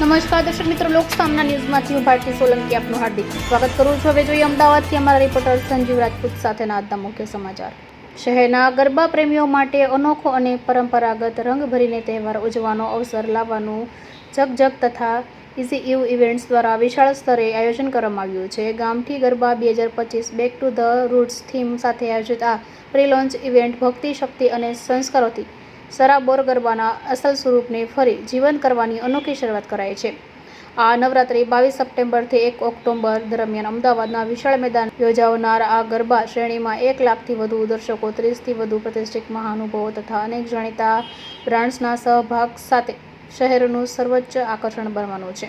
નમસ્કાર, દર્શક મિત્રો, લોકસામના ન્યૂઝમાંથી હું ભારતી સોલંકી. આપનું હાર્દિક સ્વાગત કરું છું. હવે જોઈએ અમદાવાદથી અમારા રિપોર્ટર સંજીવ રાજપૂત સાથેના આજના મુખ્ય સમાચાર. શહેરના ગરબા પ્રેમીઓ માટે અનોખો અને પરંપરાગત રંગ ભરીને તહેવાર ઉજવવાનો અવસર લાવવાનું જગજગ તથા ઇઝી ઇવ ઇવેન્ટ્સ દ્વારા વિશાળ સ્તરે આયોજન કરવામાં આવ્યું છે. ગામઠી ગરબા બે હજાર પચીસ back to the roots theme સાથે આયોજિત આ પ્રી લોન્ચ ઇવેન્ટ ભક્તિ, શક્તિ અને સંસ્કારોથી સરાબોર ગરબાના અસલ સ્વરૂપને ફરી જીવંત કરવાની અનોખી શરૂઆત કરાઈ છે. આ નવરાત્રિ બાવીસ સપ્ટેમ્બરથી એક ઓક્ટોબર દરમિયાન અમદાવાદના વિશાળ મેદાન યોજાવનાર આ ગરબા શ્રેણીમાં એક લાખથી વધુ દર્શકો, ત્રીસથી વધુ પ્રતિષ્ઠિત મહાનુભાવો તથા અનેક જાણીતા બ્રાન્ડ્સના સહભાગ સાથે શહેરનું સર્વોચ્ચ આકર્ષણ બનવાનું છે.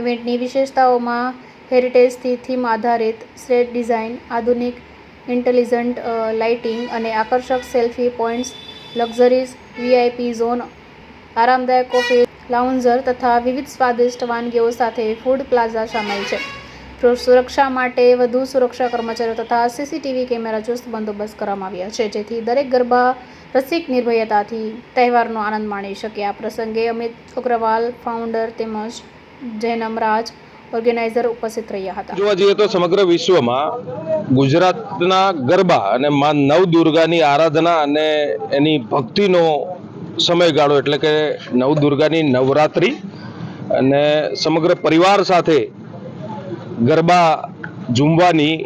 ઇવેન્ટની વિશેષતાઓમાં હેરિટેજથી થીમ આધારિત સ્લેટ ડિઝાઇન, આધુનિક ઇન્ટેલિજન્ટ લાઇટિંગ અને આકર્ષક selfie points luxuries VIP zone, આરામદાયક કોફી લાઉન્ઝર તથા વિવિધ સ્વાદિષ્ટ વાનગીઓ સાથે ફૂડ પ્લાઝા સામેલ છે. સુરક્ષા માટે વધુ સુરક્ષા કર્મચારીઓ તથા સીસીટીવી કેમેરા ચુસ્ત બંદોબસ્ત કરવામાં આવ્યા છે, જેથી દરેક ગરબા રસિક નિર્ભયતાથી તહેવારનો આનંદ માણી શકે. આ પ્રસંગે અમિત અગ્રવાલ ફાઉન્ડર તેમજ જૈનમ રાજ ઓર્ગેનાઇઝર ઉપસ્થિત રહ્યા હતા. જોવા જઈએ તો સમગ્ર વિશ્વમાં ગુજરાતના ગરબા અને માં નવદુર્ગાની આરાધના અને એની ભક્તિનો સમયગાળો એટલે કે નવદુર્ગાની નવરાત્રિ અને સમગ્ર પરિવાર સાથે ગરબા ઝૂમવાની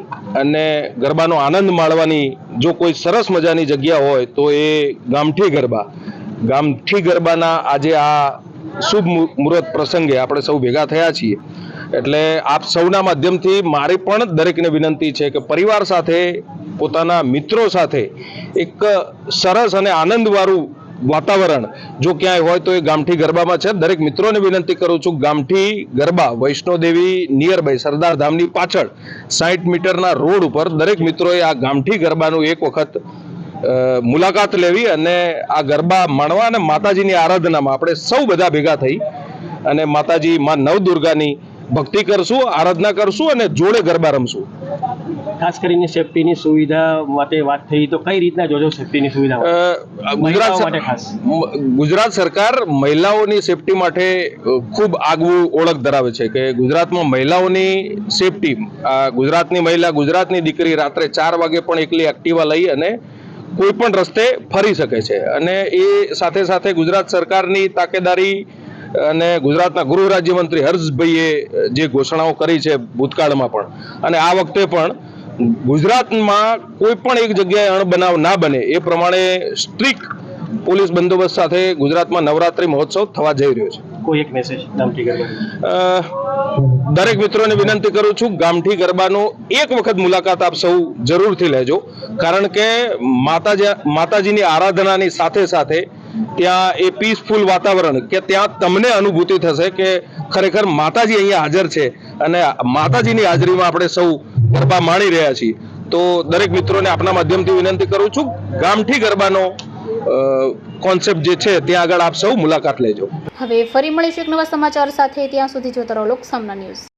અને ગરબાનો આનંદ માણવાની જો કોઈ સરસ મજાની જગ્યા હોય તો એ ગામઠી ગરબા. ગામઠી ગરબાના આજે આ શુભ મુહૂર્ત પ્રસંગે આપણે સૌ ભેગા થયા છીએ. એટલે આપ સૌના માધ્યમથી મારી પણ દરેકને વિનંતી છે કે પરિવાર સાથે, પોતાના મિત્રો સાથે એક સરસ અને આનંદવાળું વાતાવરણ જો ક્યાંય હોય તો એ ગામઠી ગરબામાં છે. દરેક મિત્રોને વિનંતી કરું છું ગામઠી ગરબા વૈષ્ણોદેવી નિયર બાય સરદાર ધામની પાછળ સાઠ મીટરના રોડ ઉપર દરેક મિત્રોએ આ ગામઠી ગરબાનું એક વખત મુલાકાત લેવી અને આ ગરબા માણવા અને માતાજીની આરાધનામાં આપણે સૌ બધા ભેગા થઈ અને માતાજી માં નવદુર્ગાની ભક્તિ કરશું આરાધના કરશું અને જોડે ગરબા રમશું. ખાસ કરીને સેફટીની સુવિધા માટે વાત થઈ તો કઈ રીતના જોજો સેફટીની સુવિધા ગુજરાત માટે ખાસ. ગુજરાત સરકાર મહિલાઓની સેફટી માટે ખૂબ આગવું ઓળખ ધરાવે છે કે ગુજરાતમાં મહિલાઓની સેફટી આ ગુજરાતની મહિલા ગુજરાતની દીકરી રાત્રે ચાર વાગે પણ એકલી એક્ટિવા લઈ અને કોઈ પણ રસ્તે ફરી શકે છે. અને એ સાથે સાથે ગુજરાત સરકારની તાકેદારી અને ગુજરાતના ગૃહ રાજ્યમંત્રી હર્ષભાઈએ જે ઘોષણાઓ કરી છે ભૂતકાળમાં પણ. અને આ વખતે પણ ગુજરાતમાં કોઈ પણ એક જગ્યાએ અણબનાવ ના બને. એ પ્રમાણે સ્ટ્રિક્ટ પોલીસ બંદોબસ્ત સાથે ગુજરાતમાં નવરાત્રી મહોત્સવ થવા જઈ રહ્યો છે. કોઈ એક મેસેજ ગરબા દરેક મિત્રોને વિનંતી કરું છું ગામઠી ગરબાનો એક વખત મુલાકાત આપ સૌ જરૂરથી લેજો. કારણ કે માતાજી માતાજીની આરાધનાની સાથે સાથે ત્યાં એ પીસફુલ વાતાવરણ કે ત્યાં તમને અનુભૂતિ થશે કે ખરેખર માતાજી અહીંયા હાજર છે અને માતાજીની હાજરીમાં આપણે સૌ ગરબા માણી રહ્યા છીએ. તો દરેક મિત્રોને આપના માધ્યમથી વિનંતી કરું છું, ગામઠી ગરબાનો કોન્સેપ્ટ જે છે ત્યાં આગળ આપ સૌ મુલાકાત લેજો. હવે ફરી મળીશું એક નવા સમાચાર સાથે, ત્યાં સુધી જોતા રહો લોકસામના ન્યૂઝ.